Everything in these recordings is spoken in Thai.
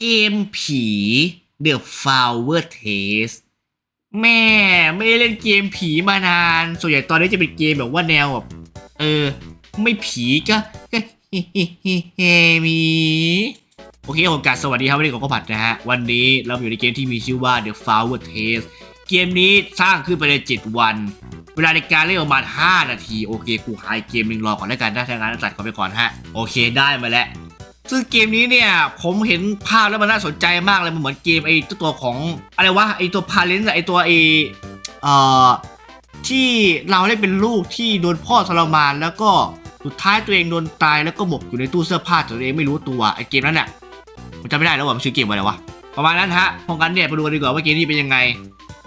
เกมผี The Flower Taste แม่ไม่ได้เล่นเกมผีมานาน ส่วนใหญ่ตอนนี้จะเป็นเกมแบบว่าแนวแบบเออ ไม่ผีก็ก็เฮ้มีโอเคผมกัดสวัสดีครับวันนี้ของข้าวผัดนะฮะ วันนี้เราอยู่ในเกมที่มีชื่อว่า The Flower Taste เกมนี้สร้างขึ้นไปใน7วัน เวลาในการเล่นประมาณ 5 นาที โอเค กูหายเกมหนึ่งรอก่อนแล้วกันถ้าทางนั้นตัดก่อนไปก่อนฮะ โอเคได้มาแล้ว ซึ่งเกมนี้เนี่ยผมเห็นภาพแล้วมันน่าสนใจมากเลยมันเหมือนเกมไอ้ตัวของอะไรวะไอ้ตัวพาเลนส์ไอ้ตัวไอ้เอ่อที่เราได้เป็นลูกที่โดนพ่อทรมาน แล้วก็สุดท้ายตัวเองโดนตายแล้วก็หมกอยู่ในตู้เสื้อผ้าตัวเองไม่รู้ตัวไอ้เกมนั้นเนี่ยผมจำไม่ได้แล้วว่ามันชื่อเกมอะไรวะประมาณนั้นฮะพราะงั้นเนี่ยไปดูกันดีกว่าว่าเกมนี้เป็นยังไง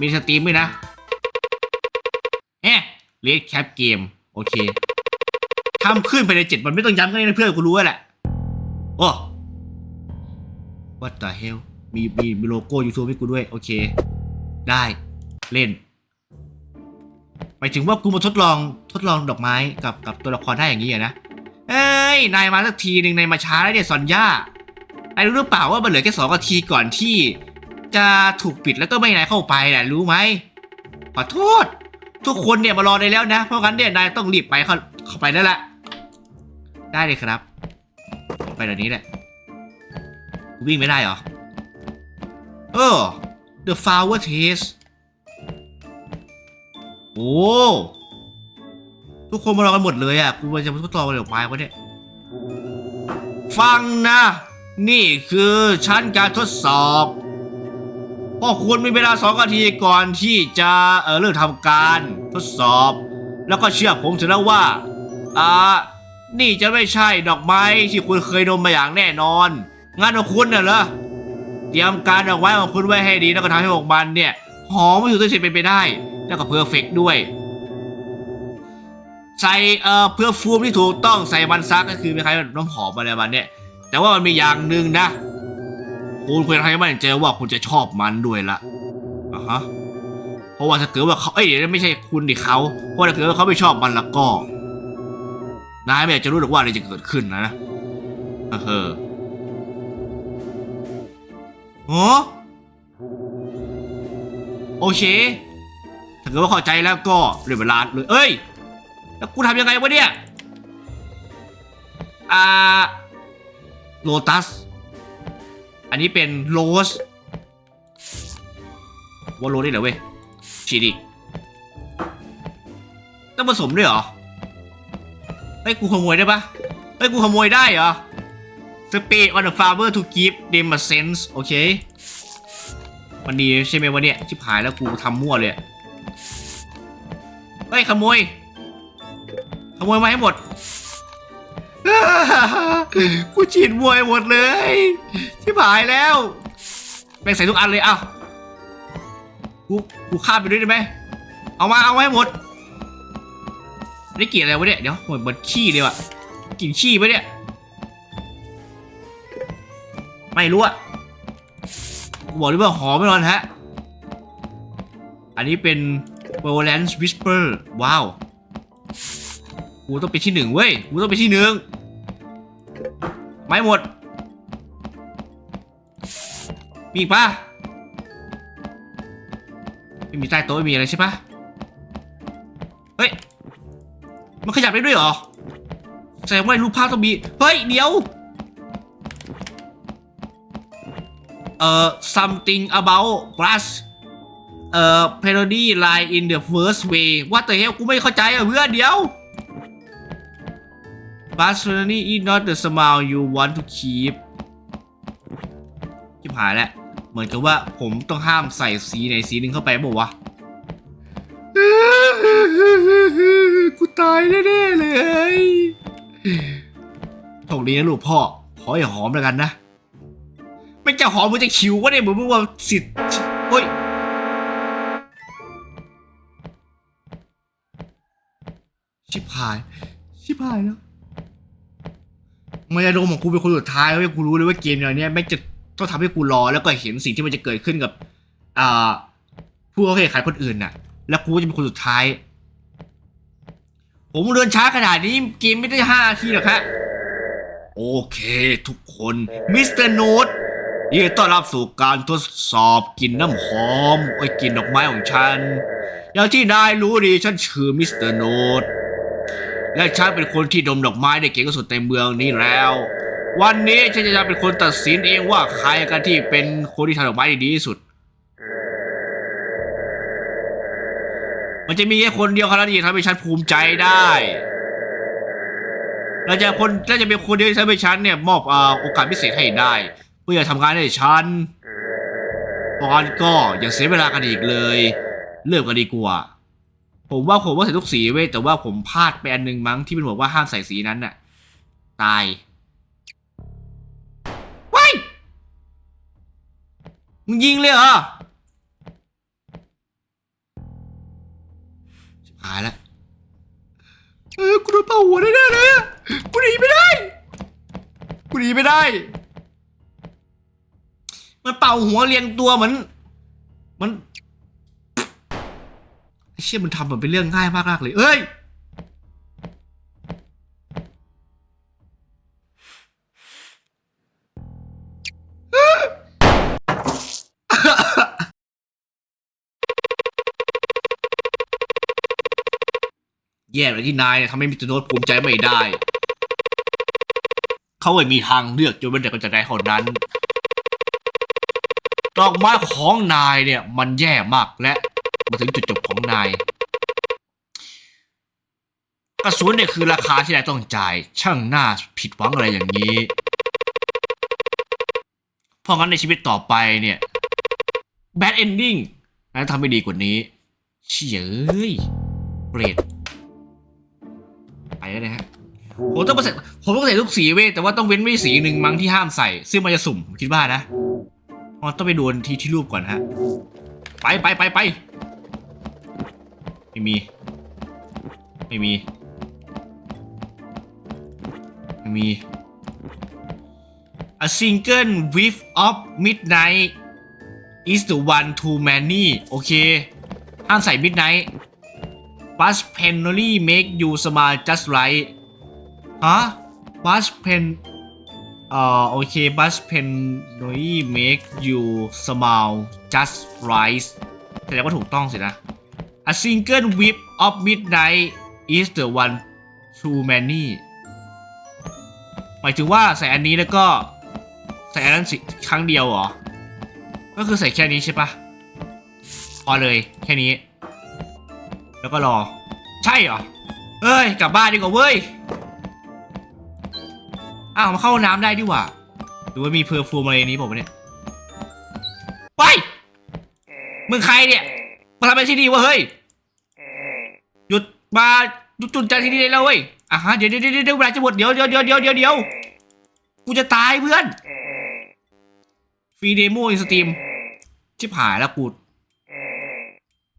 มีสตรีมด้วยนะเอ๊ะเลดแคปเกมโอเคทำขึ้นภายในเจ็ดวันไม่ต้องย้ำก็ได้นะเพื่อนกูรู้แล้วแหละ โอ้ what the hell มีมีมีโลโก้ยูทูบให้กูด้วย โอเค ได้เล่นหมายถึงว่ากูมาทดลองทดลองดอกไม้กับกับตัวละครได้อย่างนี้อะนะเอ้ยนายมาสักทีหนึ่งนายมาช้าแล้วเนี่ยซอนย่านายรู้หรือเปล่าว่ามันเหลือแค่สองนาทีก่อนที่ จะถูกปิดแล้วก็ไม่นายเข้าไปนะรู้ไหมขอโทษ ทุกคนเนี่ยมารอได้แล้วนะ เพราะงั้นเนี่ยนายต้องรีบไปเข้าเข้าไปนั่นแหละได้เลยครับ เดี๋ยวนี้แหละวิ่งไม่ได้เหรอ เออ The Flower Taste โอ้ ทุกคนมารอกันหมดเลยอะ กูจะมาทดลองอะไรออกมาวะเนี่ย ฟังนะ นี่คือชั้นการทดสอบพวกคุณมีเวลาสองนาทีก่อนที่จะเออเริ่มทำการทดสอบ แล้วก็เชื่อผมเถอะนะว่า อ่า นี่จะไม่ใช่ดอกไม้ที่คุณเคยดมมาอย่างแน่นอน งานของคุณน่ะเหรอ เตรียมการดอกไม้ของคุณไว้ให้ดีแล้วก็ทำให้ออกมันเนี่ย หอมไม่ถูกต้องใช้เป็นไปได้ แล้วก็เพอร์เฟกด้วย ใส่เอ่อเพื่อฟูมที่ถูกต้องใส่มันซักก็คือคล้ายๆน้ำหอมอะไรมาณเนี้ยแต่ว่ามันมีอย่างหนึ่งนะ คุณควรให้มันใจว่าคุณจะชอบมันด้วยละอะฮะ เพราะว่าถ้าเกิดว่าเขาเอ้ยเดี๋ยวไม่ใช่คุณดิเขาเพราะถ้าเกิดว่าเขาไม่ชอบมันแล้วก็ นายไม่อยากจะรู้หรอกว่าอะไรจะเกิดขึ้นนะนะเฮ้อโอ้โอเค ถ้าเกิดว่าเข้าใจแล้วก็เรียบเวลาเลยเอ้ย แล้วกูทำยังไงวะเนี่ย อ่า โลตัส อันนี้เป็นโรสว่าโรสได้เหรอเว้ยฉีดอีต้องผสมด้วยเหรอ เฮ้ยกูขโมยได้ปะเฮ้ยกูขโมยได้เหรอ Speed on the farmer to give them a sense โอเค มันดีใช่ไหมวะเนี่ย ชิบหายแล้วกูทำมั่วเลย เฮ้ยขโมย ขโมยมาให้หมดกูฉีดมวยหมดเลย ชิบหายแล้วแบ่งใส่ทุกอันเลยเอ้ากูกูข้าไปด้วยได้ไหม เอามาเอาไว้หมด นี่กลิ่นอะไรวะเนี่ย เดี๋ยวเหมือนเหมือนขี้เลยว่ะกลิ่นขี้ปะเนี่ย ไม่รู้อะบอกเลยว่าหอมไม่นอนฮะ อันนี้เป็น v o l a n c e Whisper ว้าว กูต้องเป็นที่หนึ่งเว้ย กูต้องเป็นที่หนึ่ง ไม่หมด มีอีกปะไม่มีใต้โต๊ะไม่มีอะไรใช่ปะ มันขยับได้ด้วยเหรอแสดงว่ารูปภาพต้องมี เฮ้ย เดี๋ยว เอ่อ something about brush เอ่อ parody line in the first way what the hell กูไม่เข้าใจอะเพื่อนเดี๋ยว brush parody is not the smile you want to keep ชิบหายแล้ว เหมือนกับว่าผมต้องห้ามใส่สีไหนสีหนึ่งเข้าไปบอกวะ กูตายแน่ๆเลยโชคดีนะลูกพ่อ ขออย่าหอมแล้วกันนะ ไม่จะหอมมันจะขิววะเนี่ยเหมือนมึงว่าสิทธิ์เฮ้ยชิบหาย ชิบหายแล้วมายาดมของกูเป็นคนสุดท้ายเว้ยกูรู้เลยว่าเกมแนวเนี้ยไม่จะต้องทำให้กูรอแล้วก็เห็นสิ่งที่มันจะเกิดขึ้นกับ อ่า ผู้เข้าแข่งขันคนอื่นน่ะ แล้วกูจะเป็นคนสุดท้าย ผมเดินช้าขนาดนี้เกมไม่ได้ห้านาทีหรอกฮะโอเคทุกคนมิสเตอร์โนตยินดีต้อนรับสู่การทดสอบกลิ่นน้ำหอมไอ้กลิ่นดอกไม้ของฉันอย่างที่นายรู้ดีฉันชื่อมิสเตอร์โนดและฉันเป็นคนที่ดมดอกไม้ได้เก่งที่สุดในเมืองนี้แล้ว วันนี้ฉันจะเป็นคนตัดสินเองว่าใครกันที่เป็นคนที่ทำดอกไม้ได้ดีที่สุด มันจะมีแค่คนเดียวเท่านั้นที่ทำให้ฉันภูมิใจได้เราจะคนเราจะเป็นคนเดียวที่ทำให้ฉันเนี่ยมอบอ่าโอกาสพิเศษให้ได้ เพื่อจะทำงานให้ฉันตอนก็อย่าเสียเวลากันอีกเลย เลิกกันดีกว่า ผมว่าผมว่าใส่ทุกสีเว้ยแต่ว่าผมพลาดไปอันนึงมั้งที่มันบอกว่าห้ามใส่สีนั้นน่ะ ตายว้ายมึงยิงเลยเหรอ ชิบหายแล้วเออกูโดนเป่าหัวแน่ๆเลยอะกูหนีไม่ได้กูหนีไม่ได้ มันเป่าหัวเรียงตัวเหมือนมันเชี่ยมันทำมันเป็นเรื่องง่ายมากๆเลย เอ้ย แย่เลยที่นายเนี่ยทำให้มิสเตอร์โนตภูมิใจไม่ได้ เขาไม่มีทางเลือกจนเป็นเด็กก็จะได้เท่านั้น ดอกไม้ของนายเนี่ย มันแย่มากและมาถึงจุดจบของนายกระสุนเนี่ยคือราคาที่นายต้องจ่าย ช่างน่าผิดหวังอะไรอย่างนี้ เพราะงั้นในชีวิตต่อไปเนี่ย bad ending นายทำไม่ดีกว่านี้ เฉยเอ้ยเปรต ไปแล้วนะฮะผมต้องมาใส่ผมต้องใส่ทุกสีเว้ยแต่ว่าต้องเว้นไว้สีหนึ่งมั้งที่ห้ามใส่ ซึ่งมันจะสุ่มผมคิดว่านะมันต้องไปดูที่ที่รูปก่อนนะฮะ ไปไปไปไปไม่มี ไม่มี ไม่มี A single whiff of midnight is the one too many โอเค ห้ามใส่ midnight Bus penally make you smile just right ฮะ Bus pen เอ่อโอเค Bus penally make you smile just right แสดงว่าถูกต้องสินะ A single whip of midnight is the one too many หมายถึงว่าใส่อันนี้แล้วก็ ใส่อันนั้นสิครั้งเดียวเหรอ ก็คือใส่แค่นี้ใช่ปะพอเลยแค่นี้ แล้วก็รอ ใช่เหรอเอ้ย กลับบ้านดีกว่าเว้ย อ้าวมาเข้าน้ำได้ดีกว่า หรือว่ามีเพอร์ฟูมอะไรนี้ผมเนี่ย ไปมึงใครเนี่ยมาทำอะไรที่นี่วะเฮ้ย หยุดมาหยุดจุดใจที่นี่ได้แล้วเว้ยอะฮะเดี๋ยวเดี๋ยวเดี๋ยวเดี๋ยวเวลาจะหมดเดี๋ยวเดี๋ยวเดี๋ยวเดี๋ยวเดี๋ยวเดี๋ยวกูจะตายเพื่อน ฟรีเดโมอินสตรีม ชิบหายแล้วกู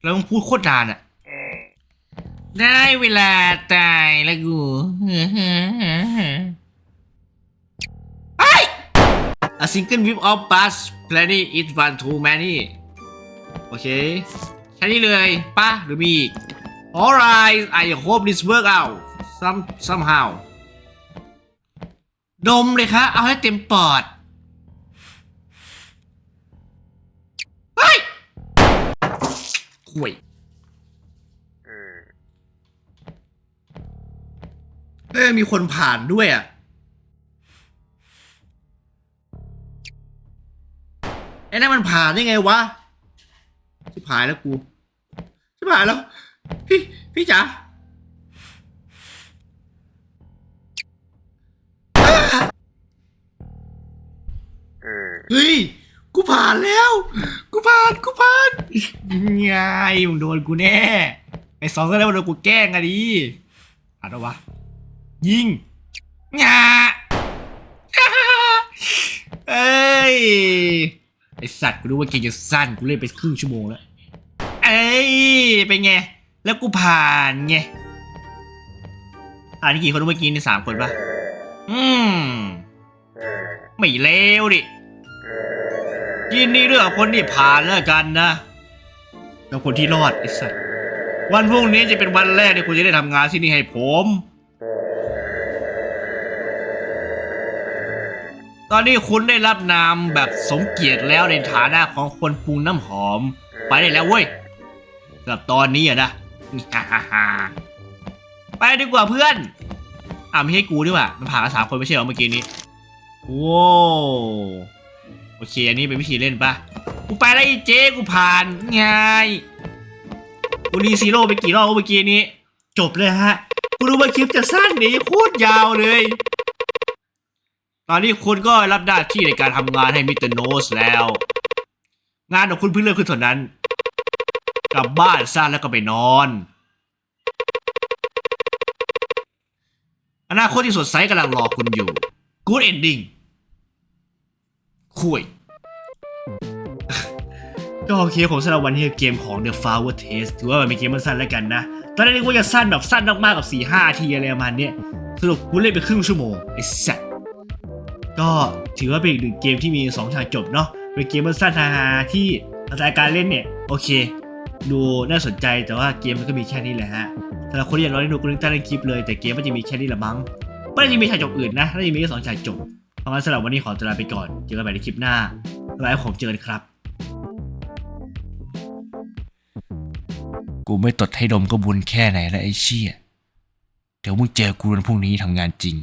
แล้วมึงพูดโคตรนานอะ ได้เวลาตายแล้วกูเฮ้ A single whip of bus plenty is one too many โอเค แค่นี้เลยป่ะหรือมีอีก Alright I hope this work out some somehow ดมเลยคะเอาให้เต็มปอดเฮ้ยห่วย เอ้ยมีคนผ่านด้วยอะ ไอ้นั่นมันผ่านได้ไงวะ ชิบหายแล้วกู ชิบหายแล้ว พี่ พี่จ๋าอ้าเฮ้ย กูผ่านแล้ว กูผ่าน กูผ่านไงมึงโดนกูแน่ ไอ้สองก็ได้มาโดนกูแกล้งอะดิผ่านแล้ววะ ยิงงาเอ้ย ไอสัตว์กูรู้ว่าเกมจะสั้นกูเล่นไปครึ่งชั่วโมงแล้ว เอ้ย เป็นไง แล้วกูผ่านไงผ่านี่กี่คนรู้เมื่อกี้ในสามคนปะอืม ไม่เลวดิ ยินดีด้วยกับคนที่ผ่านแล้วกันนะกับคนที่รอดไอสัตว์ วันพรุ่งนี้จะเป็นวันแรกที่คุณจะได้ทำงานที่นี่ให้ผม ตอนนี้คุณได้รับนามแบบสมเกียรติแล้วในฐานะของคนปรุงน้ำหอม ไปได้แล้วเว้ยกับตอนนี้อะนะ ไปดีกว่าเพื่อน อ่าไม่ให้กูดีกว่ามันผ่านกันสามคนไม่ใช่เหรอเมื่อกี้นี้ว้าโอเคอันนี้เป็นวิธีเล่นปะกูไปแล้วไอ้เจ๊กูผ่านง่ายกูรีซีโร่ไปกี่รอบเมื่อกี้นี้ จบเลยฮะ กูรู้ว่าคลิปจะสั้นหนีโคตรยาวเลย ตอนนี้คุณก็รับหน้าที่ในการทำงานให้มิสเตอร์โนสแล้ว งานของคุณเพิ่งเริ่มขึ้นเท่านั้น กลับบ้านซะแล้วก็ไปนอน อนาคตที่สดใสกำลังรอคุณอยู่ Good ending คุยก็โอเคผมสำหรับวันนี้เกมของ The Flower Taste ถือว่ามันเป็นเกมมันสั้นแล้วกันนะ ตอนแรกนึกว่าจะสั้นแบบสั้นมากๆกับ4 5ทีอะไรประมาณนี้สรุปกูเล่นไปครึ่งชั่วโมงไอ้สัส ก็ถือว่าเป็นอีกหนึ่งเกมที่มี 2 ฉากจบเนาะเป็นเกมมันสั้นฮาที่อัตราการเล่นเนี่ย โอเค ดูน่าสนใจแต่ว่าเกมมันก็มีแค่นี้แหละฮะสำหรับคนที่อยากลองเล่นดูก็นึกตั้งเล่นคลิปเลยแต่เกมมันจะมีแค่นี้ละมั้งไม่ได้จะมีฉากจบอื่นนะน่าจะมีแค่สองฉากจบเพราะงั้นสำหรับวันนี้ขอตัวลาไปก่อนเจอกันใหม่ในคลิปหน้าแล้วผมเจอกันครับ กูไม่ตดให้ดมก็บุญแค่ไหนแล้วไอ้เชี่ยเดี๋ยวมึงเจอกูวันพรุ่งนี้ทำงานจริง